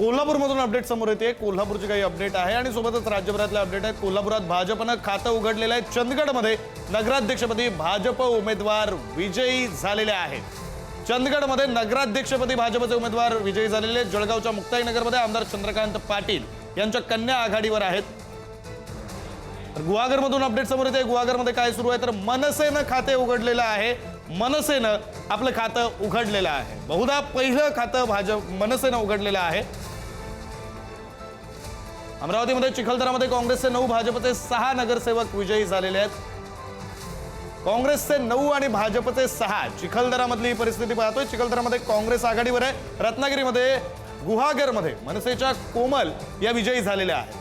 कोल्हापूरमधून अपडेट समोर येते. कोल्हापूरचे काही अपडेट आहे आणि सोबतच राज्यभरातले अपडेट आहेत. कोल्हापुरात भाजपनं खातं उघडलेलं आहे. चंदगडमध्ये नगराध्यक्षपदी भाजप उमेदवार विजयी झालेले आहेत. चंदगडमध्ये नगराध्यक्षपदी भाजपचे उमेदवार विजयी झालेले आहेत. जळगावच्या मुक्ताईनगरमध्ये आमदार चंद्रकांत पाटील यांच्या कन्या आघाडीवर आहेत. गुहागरमधून अपडेट समोर येते. गुहागरमध्ये काय सुरू आहे? तर मनसेनं खाते उघडलेलं आहे. मनसेनं आपलं खातं उघडलेलं आहे. बहुधा पहिलं खातं भाजप मनसेनं उघडलेलं आहे. अमरावतीमध्ये चिखलदरामध्ये काँग्रेसचे नऊ भाजपचे सहा नगरसेवक विजयी झालेले आहेत. काँग्रेसचे नऊ आणि भाजपचे सहा. चिखलदरामधली ही परिस्थिती पाहतोय. चिखलदरामध्ये काँग्रेस आघाडीवर आहे. रत्नागिरीमध्ये गुहागरमध्ये मनसेच्या कोमल या विजयी झालेल्या आहेत.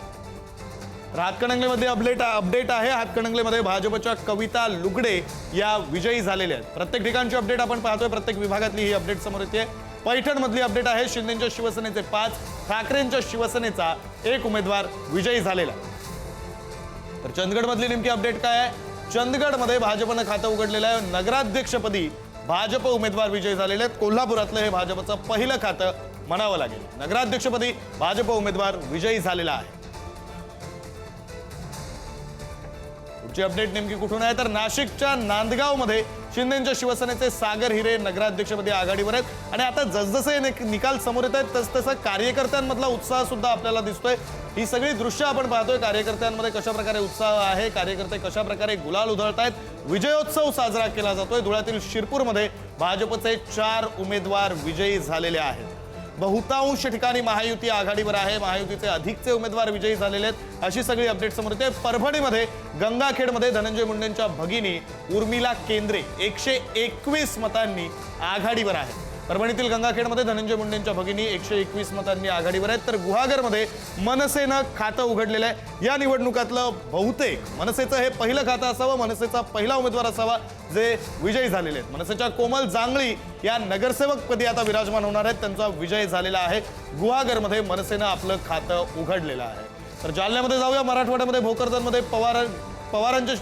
तर हातकणंगलेमध्ये अपडेट अपडेट आहे. हातकणंगलेमध्ये भाजपच्या कविता लुगडे या विजयी झालेल्या आहेत. प्रत्येक ठिकाणची अपडेट आपण पाहतोय. प्रत्येक विभागातली ही अपडेट समोर येते. पैठणमधली अपडेट आहे. शिंदेच्या शिवसेनेचे पाच ठाकरेंच्या शिवसेनेचा एक उमेदवार विजयी झालेला. आहे. तर चंदगडमधली नेमकी अपडेट काय आहे? चंदगडमध्ये भाजपनं खातं उघडलेलं आहे. नगराध्यक्षपदी भाजप उमेदवार विजयी झालेले आहेत. कोल्हापुरातलं हे भाजपचं पहिलं खातं म्हणावं लागेल. नगराध्यक्षपदी भाजप उमेदवार विजयी झालेला आहे. पुढची अपडेट नेमकी कुठून आहे? तर नाशिकच्या नांदगावमध्ये शिंदेच्या शिवसेनेचे सागर हिरे नगराध्यक्षपदी आघाडीवर आहेत. आणि आता जसजसे हे निकाल समोर येत आहेत तसतसा कार्यकर्त्यांमधला उत्साह सुद्धा आपल्याला दिसतोय. ही सगळी दृश्य आपण पाहतोय. कार्यकर्त्यांमध्ये कशा प्रकारे उत्साह आहे कार्यकर्ते कशा प्रकारे गुलाल आहेत. विजयोत्सव साजरा केला जातोय. धुळ्यातील शिरपूरमध्ये भाजपचे चार उमेदवार विजयी झालेले आहेत. बहुतांश ठिकाणी महायुती आघाडीवर आहे. महायुतीचे अधिकचे उमेदवार विजयी झालेले आहेत. अशी सगळी अपडेट समोर येते. परभणीमध्ये गंगाखेडमध्ये धनंजय मुंडेंच्या भगिनी उर्मिला केंद्रे एकशे एकवीस मतांनी आघाडीवर आहे परभणीतील गंगाखेडमध्ये धनंजय मुंडेंच्या भगिनी एकशे एकवीस मतांनी आघाडीवर आहेत. तर गुहागरमध्ये मनसेनं खातं उघडलेलं आहे. या निवडणुकातलं बहुतेक मनसेचं हे पहिलं खातं असावं मनसेचा पहिला उमेदवार असावा जे विजयी झालेले आहेत. मनसेच्या कोमल जांगळी या नगरसेवकपदी आता विराजमान होणार आहेत. त्यांचा विजय झालेला आहे. गुहागरमध्ये मनसेनं आपलं खातं उघडलेलं आहे. तर जालन्यामध्ये जाऊया. मराठवाड्यामध्ये भोकरदनमध्ये पवार पवारांचे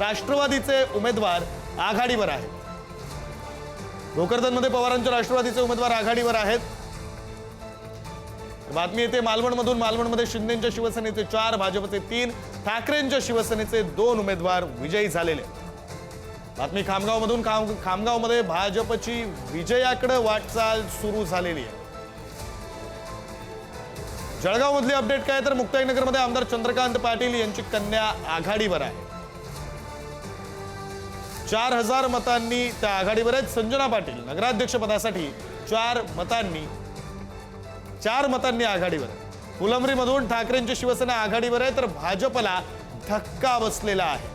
राष्ट्रवादीचे उमेदवार आघाडीवर आहेत. भोकरदनमध्ये पवारांच्या राष्ट्रवादीचे उमेदवार आघाडीवर आहेत. बातमी येते मालवणमधून. मालवणमध्ये शिंदेच्या शिवसेनेचे चार भाजपचे तीन ठाकरेंच्या शिवसेनेचे दोन उमेदवार विजयी झालेले बातमी खामगावमधून. खाम खामगावमध्ये भाजपची विजयाकडे वाटचाल सुरू झालेली आहे. जळगावमधली अपडेट काय तर मुक्ताईनगरमध्ये आमदार चंद्रकांत पाटील यांची कन्या आघाडीवर आहे. चार हजार मतांनी त्या आघाडीवर आहेत संजना पाटील नगराध्यक्ष पदासाठी चार मतांनी चार मतांनी आघाडीवर. आहे फुलंब्रीमधून ठाकरेंची शिवसेना आघाडीवर आहे तर भाजपला धक्का बसलेला आहे.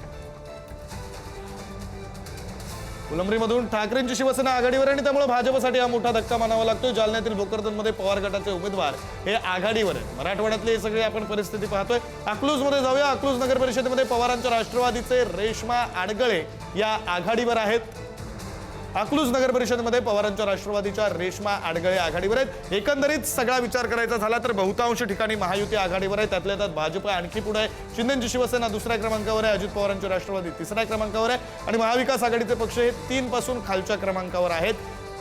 फुलंब्रीमधून ठाकरेंची शिवसेना आघाडीवर आणि त्यामुळे भाजपसाठी हा मोठा धक्का मानावा लागतो जालन्यातील भोकरदनमध्ये पवार गटाचे उमेदवार हे आघाडीवर आहेत. मराठवाड्यातली ही सगळी आपण परिस्थिती पाहतोय. अकलूजमध्ये जाऊया. अकलूज नगर परिषदेमध्ये पवारांच्या राष्ट्रवादीचे रेश्मा आडगळे या आघाडीवर आहेत. अकलूज नगर परिषदेमध्ये पवारांच्या राष्ट्रवादीच्या रेश्मा आडगळे आघाडीवर आहेत. एकंदरीत सगळा विचार करायचा झाला तर बहुतांश ठिकाणी महायुती आघाडीवर आहे. त्यातल्या त्यात भाजप आणखी पुढे आहे. शिंदेची शिवसेना दुसऱ्या क्रमांकावर आहे. अजित पवारांची राष्ट्रवादी तिसऱ्या क्रमांकावर आहे. आणि महाविकास आघाडीचे पक्ष हे तीन पासून खालच्या क्रमांकावर आहेत.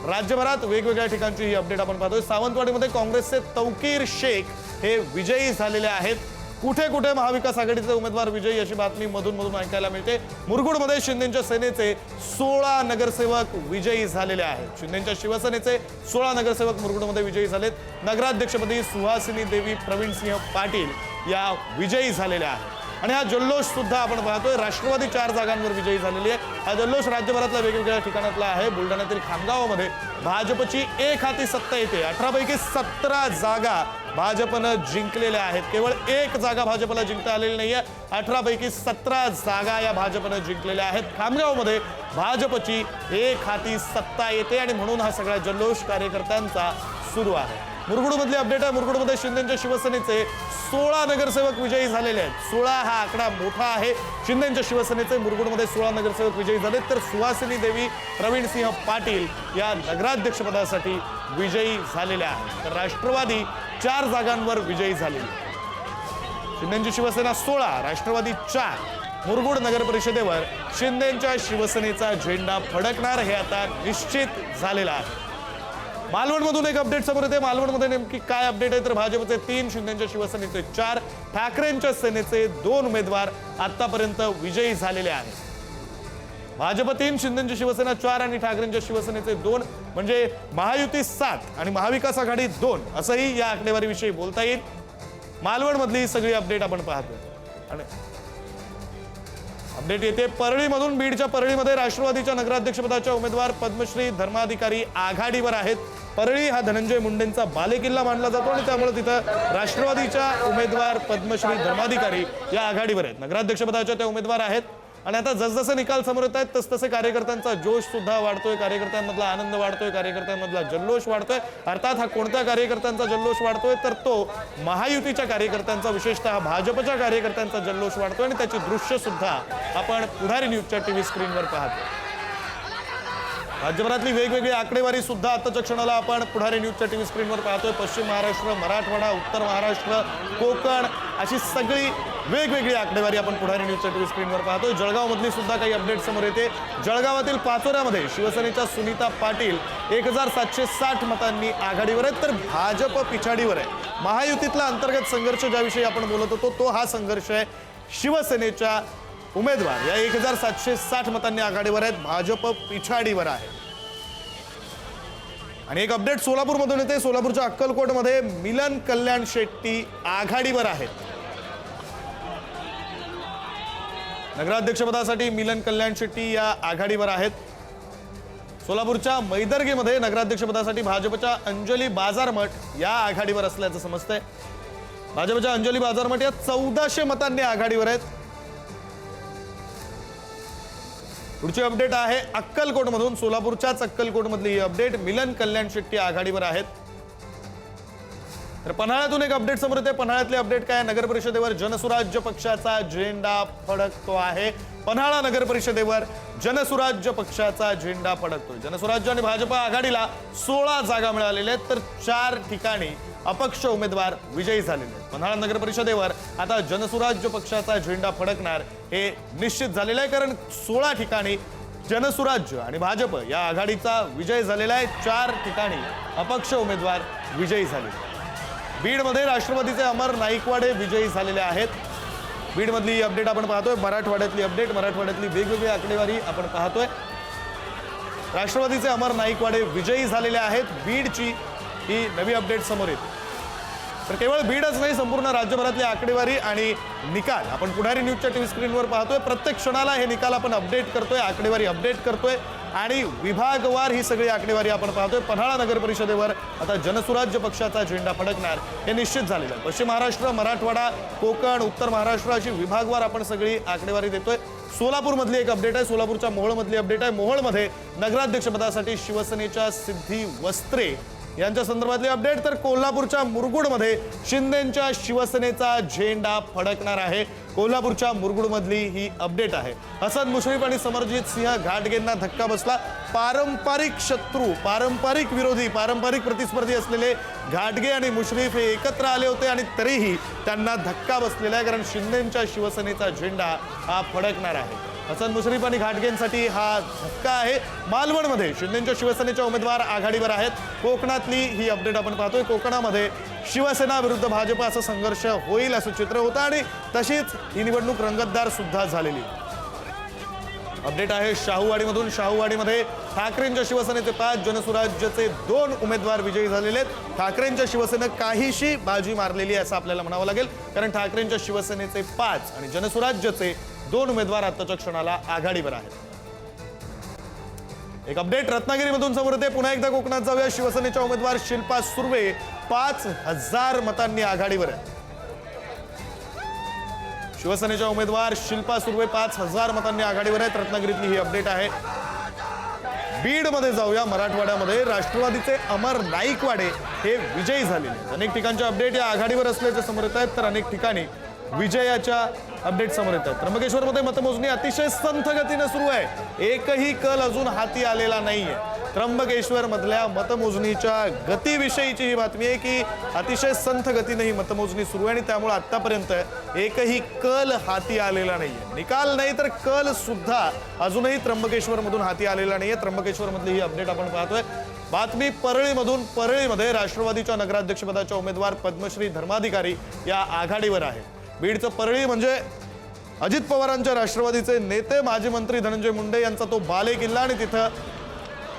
राज्यभरात वेगवेगळ्या ठिकाणची ही अपडेट आपण पाहतोय. सावंतवाडीमध्ये काँग्रेसचे तौकीर शेख हे विजयी झालेले आहेत. कुठे कुठे महाविकास आघाडीचे उमेदवार विजयी अशी बातमी मधून मधून ऐकायला मिळते. मुरगुडमध्ये शिंदेच्या सेनेचे सोळा नगरसेवक विजयी झालेले आहेत. शिंदेच्या शिवसेनेचे सोळा नगरसेवक मुरगुडमध्ये विजयी झालेत. नगराध्यक्षपदी सुहासिनी देवी प्रवीण सिंह पाटील या विजयी झालेल्या आहेत. आणि हा जल्लोष सुद्धा आपण पाहतोय. राष्ट्रवादी चार जागांवर विजयी झालेली आहे. हा जल्लोष राज्यभरातल्या वेगवेगळ्या ठिकाणातला आहे. बुलढाण्यातील खामगावामध्ये भाजपची एक हाती सत्ता येते. अठरापैकी सतरा जागा भाजपनं जिंकलेल्या आहेत. केवळ एक जागा भाजपला जिंकता आलेली नाही आहे अठरापैकी सतरा जागा या भाजपनं जिंकलेल्या आहेत. खामगावमध्ये भाजपची एक हाती सत्ता येते आणि म्हणून हा सगळा जल्लोष कार्यकर्त्यांचा सुरू आहे. मुरगुडमधली अपडेट आहे. मुरगुडमध्ये शिंदेच्या शिवसेनेचे सोळा नगरसेवक विजयी झालेले आहेत. सोळा हा आकडा मोठा आहे. शिंदेच्या शिवसेनेचे मुरगुडमध्ये सोळा नगरसेवक विजयी झालेत. तर सुहासिनी देवी प्रवीण सिंह पाटील या नगराध्यक्षपदासाठी विजयी झालेल्या आहेत. तर राष्ट्रवादी चार जागांवर विजयी झालेली. शिंदेची शिवसेना सोळा राष्ट्रवादी चार. मुरगुड नगर परिषदेवर शिंदेच्या शिवसेनेचा झेंडा फडकणार हे आता निश्चित झालेलं आहे. मालवणमधून एक अपडेट समोर येते. मालवणमध्ये नेमकी काय अपडेट आहे? तर भाजपचे तीन शिंदेच्या शिवसेनेचे चार ठाकरेंच्या सेनेचे दोन उमेदवार आतापर्यंत विजयी झालेले आहेत. भाजप तीन शिंदेची शिवसेना चार आणि ठाकरेंच्या शिवसेनेचे दोन. म्हणजे महायुती सात आणि महाविकास आघाडी दोन असंही या आकडेवारीविषयी बोलता येईल. मालवणमधली सगळी अपडेट आपण पाहतो आणि अपडेट येते. परळीमधून बीडच्या परळीमध्ये राष्ट्रवादीच्या नगराध्यक्षपदाच्या उमेदवार पद्मश्री धर्माधिकारी आघाडीवर आहेत. परळी हा धनंजय मुंडेंचा बालेकिल्ला मानला जातो आणि त्यामुळे तिथं राष्ट्रवादीच्या उमेदवार पद्मश्री धर्माधिकारी या आघाडीवर आहेत. नगराध्यक्षपदाच्या त्या उमेदवार आहेत. आणि आता जसजसे निकाल समोर येत आहेत तसतसे कार्यकर्त्यांचा जोश सुद्धा वाढतोय. कार्यकर्त्यांमधला आनंद वाढतोय कार्यकर्त्यांमधला जल्लोष वाढतोय. अर्थात हा कोणत्या कार्यकर्त्यांचा जल्लोष वाढतोय तर तो महायुतीच्या कार्यकर्त्यांचा विशेषतः भाजपच्या कार्यकर्त्यांचा जल्लोष वाढतोय आणि त्याची दृश्य सुद्धा आपण पुढारी न्यूजच्या टीव्ही स्क्रीनवर पाहतो. राज्यभरातली वेगवेगळी आकडेवारी सुद्धा आताच्या क्षणाला आपण पुढारी न्यूजच्या टी व्ही स्क्रीनवर पाहतोय. पश्चिम महाराष्ट्र मराठवाडा उत्तर महाराष्ट्र कोकण अशी सगळी वेगवेगळी आकडेवारी आपण पुढारी न्यूजच्या टीव्ही स्क्रीनवर पाहतोय. जळगावमधली सुद्धा काही अपडेट समोर येते. जळगावातील पाचोऱ्यामध्ये शिवसेनेच्या सुनीता पाटील एक हजार सातशे साठ मतांनी आघाडीवर आहेत तर भाजप पिछाडीवर आहे. महायुतीतला अंतर्गत संघर्ष ज्याविषयी आपण बोलत होतो तो हा संघर्ष आहे. शिवसेनेच्या उमेदवार या एक हजार सातशे साठ मतांनी आघाडीवर आहेत भाजप पिछाडीवर आहे. आणि एक अपडेट सोलापूरमधून येते. सोलापूरच्या अक्कलकोटमध्ये मिलन कल्याण शेट्टी आघाडीवर आहेत. नगराध्यक्षपदासाठी मिलन कल्याण शेट्टी या आघाडीवर आहेत. सोलापूरच्या मैदर्गेमध्ये नगराध्यक्षपदासाठी भाजपच्या अंजली बाजारमठ या आघाडीवर असल्याचं समजतंय. भाजपच्या अंजली बाजारमठ या चौदाशे मतांनी आघाडीवर आहेत. पुढची अपडेट आहे अक्कलकोटमधून. सोलापूरच्याच अक्कलकोटमधली ही अपडेट मिलन कल्याण शेट्टी आघाडीवर आहेत. तर पन्हाळ्यातून एक अपडेट समोर येते पन्हाळ्यातले अपडेट काय? नगर परिषदेवर जनसुराज्य पक्षाचा झेंडा फडकतो आहे. पन्हाळा नगर परिषदेवर जनसुराज्य पक्षाचा झेंडा फडकतोय. जनसुराज्य आणि भाजप आघाडीला सोळा जागा मिळालेल्या आहेत. तर चार ठिकाणी अपक्ष उमेदवार विजयी झालेले आहेत. पन्हाळा नगर परिषदेवर आता जनसुराज्य पक्षाचा झेंडा फडकणार हे निश्चित झालेलं आहे. कारण सोळा ठिकाणी जनसुराज्य आणि भाजप या आघाडीचा विजय झालेला आहे. चार ठिकाणी अपक्ष उमेदवार विजयी झालेले आहेत. बीडमध्ये राष्ट्रवादीचे अमर नाईकवाडे विजयी झालेले आहेत. बीडमधली अपडेट आपण पाहतोय. मराठवाड्यातली अपडेट मराठवाड्यातली वेगवेगळी आकडेवारी आपण पाहतोय. राष्ट्रवादीचे अमर नाईकवाडे विजयी झालेले आहेत. बीडची ही नवी अपडेट समोर येते. तर केवळ बीडच नाही संपूर्ण राज्यभरातली आकडेवारी आणि निकाल आपण पुढारी न्यूजच्या टीव्ही स्क्रीनवर पाहतोय. प्रत्येक क्षणाला हे निकाल आपण अपडेट करतोय आकडेवारी अपडेट करतोय. आणि विभागवार ही सगळी आकडेवारी आपण पाहतोय. पन्हाळा नगर परिषदेवर आता जनसुराज्य पक्षाचा झेंडा फडकणार हे निश्चित झालेलं आहे. पश्चिम महाराष्ट्र मराठवाडा कोकण उत्तर महाराष्ट्र अशी विभागवार आपण सगळी आकडेवारी देतोय. सोलापूरमधली एक अपडेट आहे. सोलापूरच्या मोहोळमधली अपडेट आहे. मोहोळमध्ये नगराध्यक्षपदासाठी शिवसेनेच्या सिद्धी वस्त्रे यांच्या संदर्भातली अपडेट तर कोल्हापूरच्या मुरगुडमध्ये शिंदेच्या शिवसेनेचा झेंडा फडकणार आहे. कोल्हापूरच्या मुरगुडमधली ही अपडेट आहे. हसन मुश्रीफ आणि समरजित सिंह घाटगेंना धक्का बसला. पारंपरिक शत्रू पारंपरिक विरोधी पारंपरिक प्रतिस्पर्धी असलेले घाटगे आणि मुश्रीफ हे एकत्र आले होते आणि तरीही त्यांना धक्का बसलेला आहे कारण शिंदेच्या शिवसेनेचा झेंडा हा फडकणार आहे. हसन मुश्रीफ आणि घाटगेंसाठी हा धक्का आहे. मालवणमध्ये शिंदेच्या शिवसेनेच्या उमेदवार आघाडीवर आहेत. कोकणातली ही अपडेट आपण पाहतोय. कोकणामध्ये शिवसेना विरुद्ध भाजप असं संघर्ष होईल असं चित्र होतं आणि तशीच ही निवडणूक रंगतदार सुद्धा झालेली. अपडेट आहे शाहूवाडीमधून. शाहूवाडीमध्ये ठाकरेंच्या शिवसेनेचे पाच जनसुराज्यचे दोन उमेदवार विजयी झालेले आहेत. ठाकरेंच्या शिवसेनेनं काहीशी बाजी मारलेली आहे असं आपल्याला म्हणावं लागेल. कारण ठाकरेंच्या शिवसेनेचे पाच आणि जनसुराज्यचे दोन उमेदवार आताच्या क्षणाला आघाडीवर आहेत. एक अपडेट रत्नागिरीमधून समोर येते. पुन्हा एकदा कोकणात जाऊया. शिवसेनेच्या उमेदवार शिल्पा सुर्वे पाच हजार मतांनी आघाडीवर आहे शिवसेनेच्या उमेदवार शिल्पा सुर्वे पाच हजार मतांनी आघाडीवर आहेत. रत्नागिरीतली ही अपडेट आहे. बीडमध्ये जाऊया. मराठवाड्यामध्ये राष्ट्रवादीचे अमर नाईकवाडे हे विजयी झालेले आहेत. अनेक ठिकाणचे अपडेट या आघाडीवर असल्याचे समोर येत आहेत तर अनेक ठिकाणी विजयाच्या अपडेट समोर येतात. त्र्यंबकेश्वरमध्ये मतमोजणी अतिशय संथ गतीनं सुरू आहे. एकही कल अजून हाती आलेला नाहीये. आहे त्र्यंबकेश्वरमधल्या मतमोजणीच्या गतीविषयीची ही बातमी आहे की अतिशय संथ गतीने ही मतमोजणी सुरू आहे आणि त्यामुळे आत्तापर्यंत एकही कल हाती आलेला नाहीये. निकाल नाही तर कल सुद्धा अजूनही त्र्यंबकेश्वरमधून हाती आलेला नाहीये. आहे त्र्यंबकेश्वरमधली ही अपडेट आपण पाहतोय. बातमी परळीमधून परळीमध्ये राष्ट्रवादीच्या नगराध्यक्षपदाच्या उमेदवार पद्मश्री धर्माधिकारी या आघाडीवर आहे. बीडचं परळी म्हणजे अजित पवारांच्या राष्ट्रवादीचे नेते माजी मंत्री धनंजय मुंडे यांचा तो बाले किल्ला आणि तिथं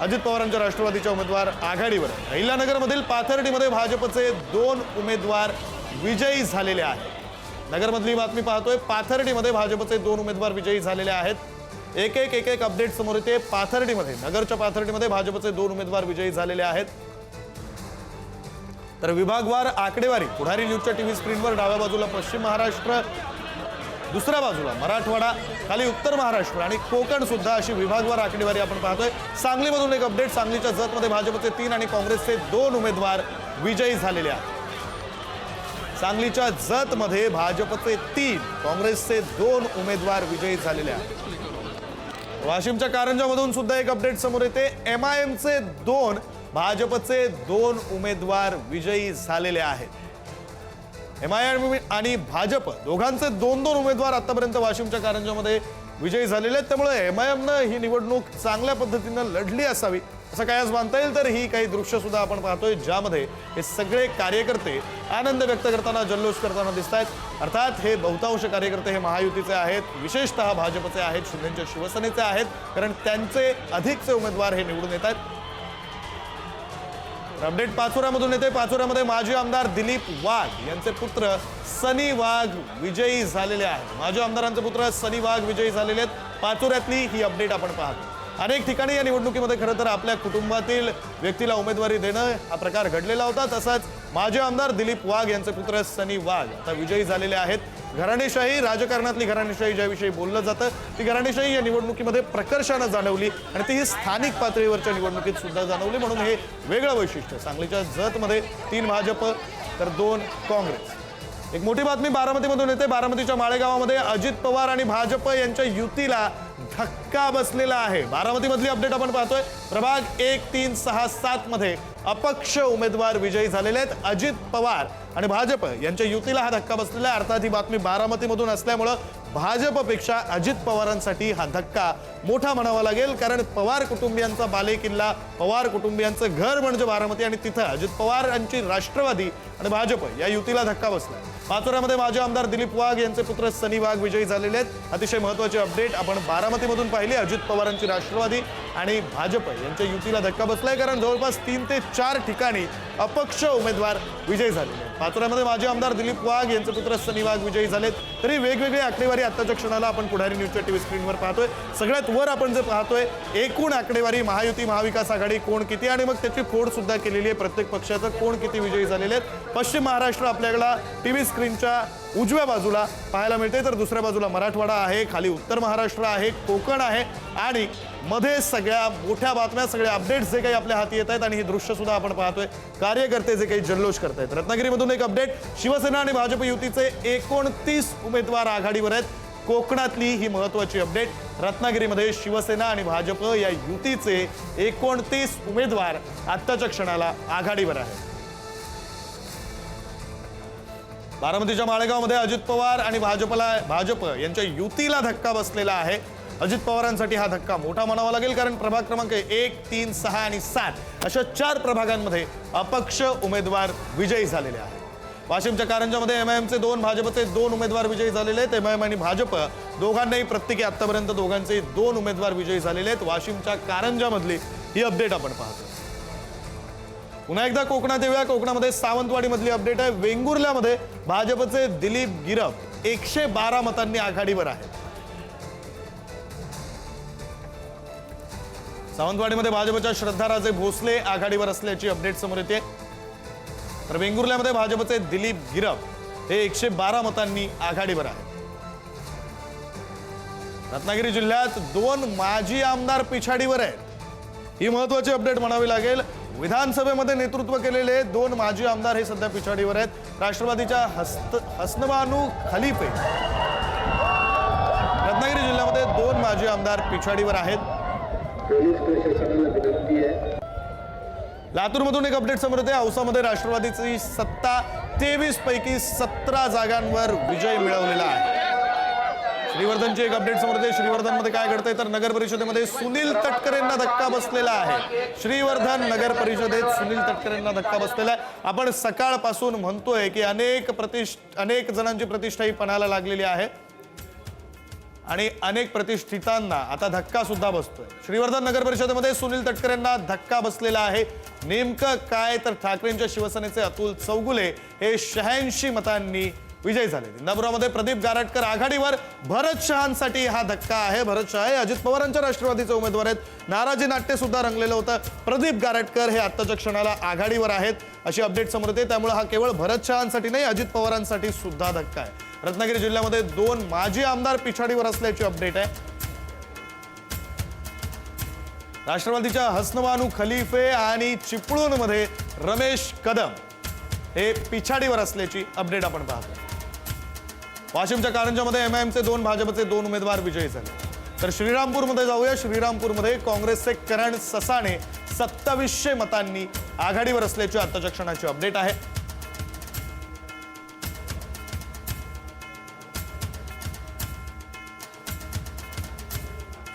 अजित पवारांच्या राष्ट्रवादीच्या उमेदवार आघाडीवर. अहिल्यानगरमधील पाथर्डीमध्ये भाजपचे दोन उमेदवार विजयी झालेले आहेत. नगरमधली बातमी पाहतोय पाथर्डीमध्ये भाजपचे दोन उमेदवार विजयी झालेले आहेत. एक एक एक एक अपडेट समोर येते. पाथर्डीमध्ये नगरच्या पाथर्डीमध्ये भाजपचे दोन उमेदवार विजयी झालेले आहेत. तर विभागवार आकडेवारी. पुढारी न्यूजच्या टी व्ही स्क्रीनवर डाव्या बाजूला पश्चिम महाराष्ट्र दुसऱ्या बाजूला मराठवाडा खाली उत्तर महाराष्ट्र आणि कोकण सुद्धा अशी विभागवार आकडेवारी आपण पाहतोय. सांगलीमधून एक अपडेट सांगलीच्या जतमध्ये भाजपचे तीन आणि काँग्रेसचे दोन उमेदवार विजयी झालेले आहेत. सांगलीच्या जतमध्ये भाजपचे तीन काँग्रेसचे दोन उमेदवार विजयी झालेले आहेत. वाशिमच्या कारंजामधून सुद्धा एक अपडेट समोर येते. एम आय एमचे दोन भाजपचे दोन उमेदवार विजयी झालेले आहेत. एम आय एम आणि भाजप दोघांचे दोन दोन उमेदवार आतापर्यंत वाशिमच्या कारंजामध्ये विजयी झालेले आहेत. त्यामुळे एम आय एमनं ही निवडणूक चांगल्या पद्धतीनं लढली असावी असं काय आज मानता येईल? तर ही काही दृश्य सुद्धा आपण पाहतोय ज्यामध्ये हे सगळे कार्यकर्ते आनंद व्यक्त करताना जल्लोष करताना दिसत आहेत अर्थात हे बहुतांश कार्यकर्ते हे महायुतीचे आहेत. विशेषतः भाजपचे आहेत शिंदेच्या शिवसेनेचे आहेत. कारण त्यांचे अधिकचे उमेदवार हे निवडून येत आहेत. अपडेट पाचोऱ्यामधून येते. पाचोऱ्यामध्ये माजी आमदार दिलीप वाघ यांचे पुत्र सनी वाघ विजयी झालेले आहेत. माजी आमदारांचे पुत्र सनी वाघ विजयी झालेले आहेत. पाचोऱ्यातली ही अपडेट आपण पाहतो. अनेक ठिकाणी या निवडणुकीमध्ये खरं तर आपल्या कुटुंबातील व्यक्तीला उमेदवारी देणं हा प्रकार घडलेला होता. तसंच माजी आमदार दिलीप वाघ यांचे पुत्र सनी वाघ. आता विजयी झालेले आहेत. घराणेशाही राजकारणातली घराणेशाही ज्याविषयी बोललं जातं ती घराणेशाही या निवडणुकीमध्ये प्रकर्षानं जाणवली आणि ती ही स्थानिक पातळीवरच्या निवडणुकीत सुद्धा जाणवली. म्हणून हे वेगळं वैशिष्ट्य. सांगलीच्या जतमध्ये तीन भाजप तर दोन काँग्रेस. एक मोठी बातमी बारामतीमधून येते. बारामतीच्या माळेगावामध्ये अजित पवार आणि भाजप यांच्या युतीला धक्का बसलेला आहे. बारामतीमधली अपडेट आपण पाहतोय. प्रभाग एक तीन सहा सात मध्ये अपक्ष उमेदवार विजयी झालेले आहेत. अजित पवार आणि भाजप यांच्या युतीला हा धक्का बसलेला आहे. अर्थात ही बातमी बारामतीमधून असल्यामुळं भाजपपेक्षा अजित पवारांसाठी हा धक्का मोठा म्हणावा लागेल. कारण पवार कुटुंबियांचा बालेकिल्ला पवार कुटुंबियांचं घर म्हणजे बारामती आणि तिथं अजित पवार यांची राष्ट्रवादी आणि भाजप या युतीला धक्का बसला पाचोऱ्यामध्ये माजी आमदार दिलीप वाघ यांचे पुत्र सनी वाघ विजयी झालेले आहेत. अतिशय महत्त्वाचे अपडेट आपण बारामतीमधून पाहिले. अजित पवारांची राष्ट्रवादी आणि भाजप यांच्या युतीला धक्का बसलाय कारण जवळपास तीन ते चार ठिकाणी अपक्ष उमेदवार विजयी झालेले पाचोऱ्यामध्ये माजी आमदार दिलीप वाघ यांचे पुत्र सनी वाघ विजयी झालेत. तरी वेगवेगळी आकडेवारी आताच्या क्षणाला आपण पुढारी न्यूजच्या टीव्ही स्क्रीनवर पाहतोय. सगळ्यात वर आपण जे पाहतोय एकूण आकडेवारी महायुती महाविकास आघाडी कोण किती आणि मग त्याची फोड सुद्धा केलेली आहे प्रत्येक पक्षाचं कोण किती विजयी झालेले आहेत. पश्चिम महाराष्ट्र आपल्याला टीव्ही स्क्रीनच्या उजव्या बाजूला पाहायला मिळते. तर दुसऱ्या बाजूला मराठवाडा आहे खाली उत्तर महाराष्ट्र आहे कोकण आहे आणि मध्ये सगळ्या मोठ्या बातम्या सगळ्या अपडेट्स जे काही आपल्या हाती येत आहेत आणि हे दृश्य सुद्धा आपण पाहतोय. कार्यकर्ते जे काही जल्लोष करतायत. रत्नागिरीमधून एक अपडेट शिवसेना आणि भाजप युतीचे एकोणतीस उमेदवार आघाडीवर आहेत. कोकणातली ही महत्वाची अपडेट रत्नागिरीमध्ये शिवसेना आणि भाजप या युतीचे एकोणतीस उमेदवार आत्ताच्या क्षणाला आघाडीवर आहेत. बारामतीच्या माळेगावमध्ये अजित पवार आणि भाजपला भाजप यांच्या युतीला धक्का बसलेला आहे. अजित पवारांसाठी हा धक्का मोठा म्हणावा लागेल कारण प्रभाग क्रमांक एक तीन सहा आणि सात अशा चार प्रभागांमध्ये अपक्ष उमेदवार विजयी झालेले आहेत. वाशिमच्या कारंजामध्ये एमआयएमचे दोन भाजपचे दोन उमेदवार विजयी झालेले आहेत. एमआयएम आणि भाजप दोघांनाही प्रत्येकी आतापर्यंत दोघांचे दोन उमेदवार विजयी झालेले आहेत. वाशिमच्या कारंजामधली ही अपडेट आपण पाहतो. पुन्हा एकदा कोकणात येऊया. कोकणामध्ये सावंतवाडीमधली अपडेट आहे. वेंगुर्ल्यामध्ये भाजपचे दिलीप गिरप एकशे बारा मतांनी आघाडीवर आहेत. सावंतवाडीमध्ये भाजपच्या श्रद्धाराजे भोसले आघाडीवर असल्याची अपडेट समोर येते. तर वेंगुर्ल्यामध्ये भाजपचे दिलीप गिरप हे एकशे बारा मतांनी आघाडीवर आहेत. रत्नागिरी जिल्ह्यात दोन माजी आमदार पिछाडीवर आहेत. ही महत्वाची अपडेट म्हणावी लागेल. विधानसभेमध्ये नेतृत्व केलेले दोन माजी आमदार हे सध्या पिछाडीवर आहेत. राष्ट्रवादीच्या हस्त हसनबानू खलिफे. रत्नागिरी जिल्ह्यामध्ये दोन माजी आमदार पिछाडीवर आहेत. लातूरमधून एक अपडेट समोर येते. औसामध्ये राष्ट्रवादीची सत्ता तेवीस पैकी सतरा जागांवर विजय मिळवलेला आहे. श्रीवर्धनची एक अपडेट समोर येते. श्रीवर्धनमध्ये काय घडतंय? तर नगर परिषदेमध्ये सुनील तटकरेंना धक्का बसलेला आहे. श्रीवर्धन नगर परिषदेत सुनील तटकरेंना धक्का बसलेला आहे. आपण सकाळपासून म्हणतोय की अनेक प्रतिष्ठ अनेक जणांची प्रतिष्ठा ही पणाला लागलेली आहे. आणि अनेक प्रतिष्ठितांना आता धक्का सुद्धा बसतोय. श्रीवर्धन नगर परिषदेमध्ये सुनील तटकरेंना धक्का बसलेला आहे. नेमकं काय? तर ठाकरेंच्या शिवसेनेचे अतुल चौगुले हे शहाऐंशी मतांनी विजयी झाले इंदापुरामध्ये प्रदीप गारटकर आघाडीवर भरत शहांसाठी हा धक्का आहे. भरत शहा हे अजित पवारांच्या राष्ट्रवादीचे उमेदवार आहेत. नाराजी नाट्य सुद्धा रंगलेलं होतं. प्रदीप गारटकर हे आत्ताच्या क्षणाला आघाडीवर आहेत. अशी अपडेट समोर येते. त्यामुळे हा केवळ भरत शहांसाठी नाही अजित पवारांसाठी सुद्धा धक्का आहे. रत्नागिरी जिल्ह्यामध्ये दोन माजी आमदार पिछाडीवर असल्याची अपडेट आहे. राष्ट्रवादीच्या हसनवानू खलिफे आणि चिपळूणमध्ये रमेश कदम हे पिछाडीवर असल्याची अपडेट आपण पाहतो वाशिमच्या कारंजामध्ये एमचे दोन भाजपचे दोन उमेदवार विजयी झाले. तर श्रीरामपूरमध्ये जाऊया. श्रीरामपूरमध्ये काँग्रेसचे करण ससाणे सत्तावीसशे मतांनी आघाडीवर असल्याची आत्ताच्या क्षणाची अपडेट आहे.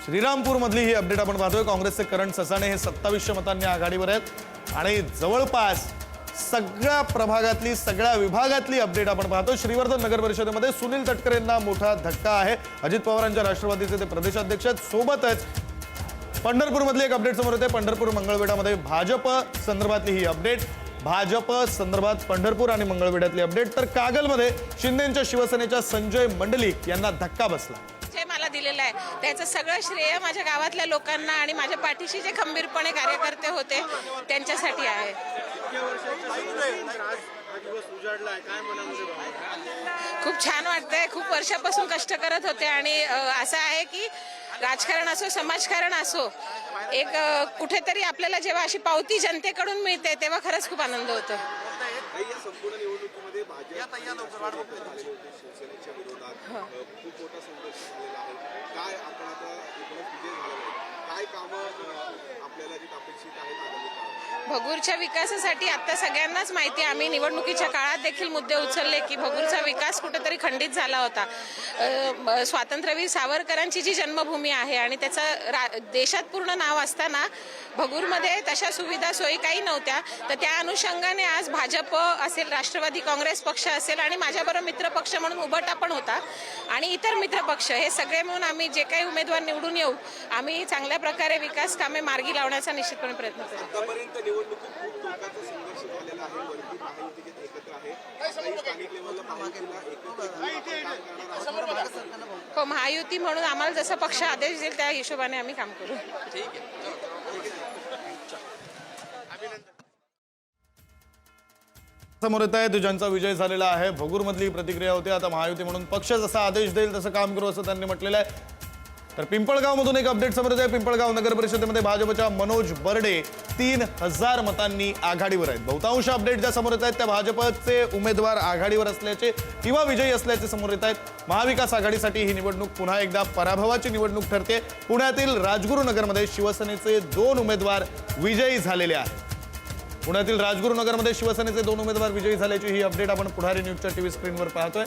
श्रीरामपूरमधली ही अपडेट आपण पाहतोय. काँग्रेसचे करण ससाणे हे सत्तावीसशे मतांनी आघाडीवर आहेत. आणि जवळपास सगळ्या प्रभागातली सगळ्या विभागातली अपडेट आपण पाहतो. श्रीवर्धन नगर परिषदेमध्ये सुनील तटकरेंना मोठा धक्का आहे. अजित पवारांच्या राष्ट्रवादीचे ते प्रदेशाध्यक्ष आहेत. सोबतच पंढरपूरमधली एक अपडेट समोर येते. पंढरपूर मंगळवेढामध्ये भाजप संदर्भातली ही अपडेट भाजप संदर्भात पंढरपूर आणि मंगळवेढ्यातली अपडेट तर कागलमध्ये शिंदेच्या शिवसेनेच्या संजय मंडलिक यांना धक्का बसला. मला दिलेलं आहे त्याचं सगळं श्रेय माझ्या गावातल्या लोकांना आणि माझ्या पाठीशी जे खंबीरपणे कार्यकर्ते होते त्यांच्यासाठी आहे. खूप छान वाटतंय. खूप वर्षापासून कष्ट करत होते आणि असं आहे की राजकारण असो समाजकारण असो एक कुठेतरी आपल्याला जेव्हा अशी पावती जनतेकडून मिळते तेव्हा खरंच खूप आनंद होतो. या संपूर्ण निवडणुकीमध्ये भाजप शिवसेनेच्या विरोधात. अ, खूप मोठा संघर्ष झालेला आहे. काय कामं आपल्याला भगूरच्या विकासासाठी आता सगळ्यांनाच माहिती आम्ही निवडणुकीच्या काळात देखील मुद्दे उचलले की भगूरचा विकास कुठेतरी खंडित झाला होता. स्वातंत्र्यवीर सावरकरांची जी जन्मभूमी आहे आणि त्याचं रा- देशात पूर्ण नाव असताना भगूरमध्ये तशा सुविधा सोयी काही नव्हत्या. तर त्या अनुषंगाने आज भाजप असेल राष्ट्रवादी काँग्रेस पक्ष असेल आणि माझ्याबरोबर मित्रपक्ष म्हणून उभटा पण होता आणि इतर मित्रपक्ष हे सगळे मिळून आम्ही जे काही उमेदवार निवडून येऊ आम्ही चांगल्या प्रकारे विकास कामे मार्गी लावण्याचा निश्चितपणे प्रयत्न करू. आतापर्यंत निवडणुकीत खूप टोकाचा संघर्ष झालेला आहे. वरती महायुतीचे एकत्र आहे. काही स्थानिक लेवलला महायुतीला एकत्र हो महायुती म्हणून आम्हाला जसा पक्ष आदेश देईल त्या हिशोबाने आम्ही काम करू. समोर येत आहे. ज्यांचा विजय झालेला आहे. भगूरमधली ही प्रतिक्रिया होती. आता महायुती म्हणून पक्ष जसा आदेश देईल तसं काम करू असं त्यांनी म्हटलेलं आहे. तर पिंपळगावमधून एक अपडेट समोर येत आहे. पिंपळगाव नगर परिषदेमध्ये भाजपच्या मनोज बर्डे तीन हजार मतांनी आघाडीवर आहेत. बहुतांश अपडेट ज्या समोर येत आहेत त्या भाजपचे उमेदवार आघाडीवर असल्याचे किंवा विजयी असल्याचे समोर येत आहेत. महाविकास आघाडीसाठी ही निवडणूक पुन्हा एकदा पराभवाची निवडणूक ठरते. पुण्यातील राजगुरुनगरमध्ये शिवसेनेचे दोन उमेदवार विजयी झालेले आहेत. पुण्यातील राजगुरुनगरमध्ये शिवसेनेचे दोन उमेदवार विजयी झाल्याची ही अपडेट आपण पुढारी न्यूजच्या टीव्ही स्क्रीनवर पाहतोय.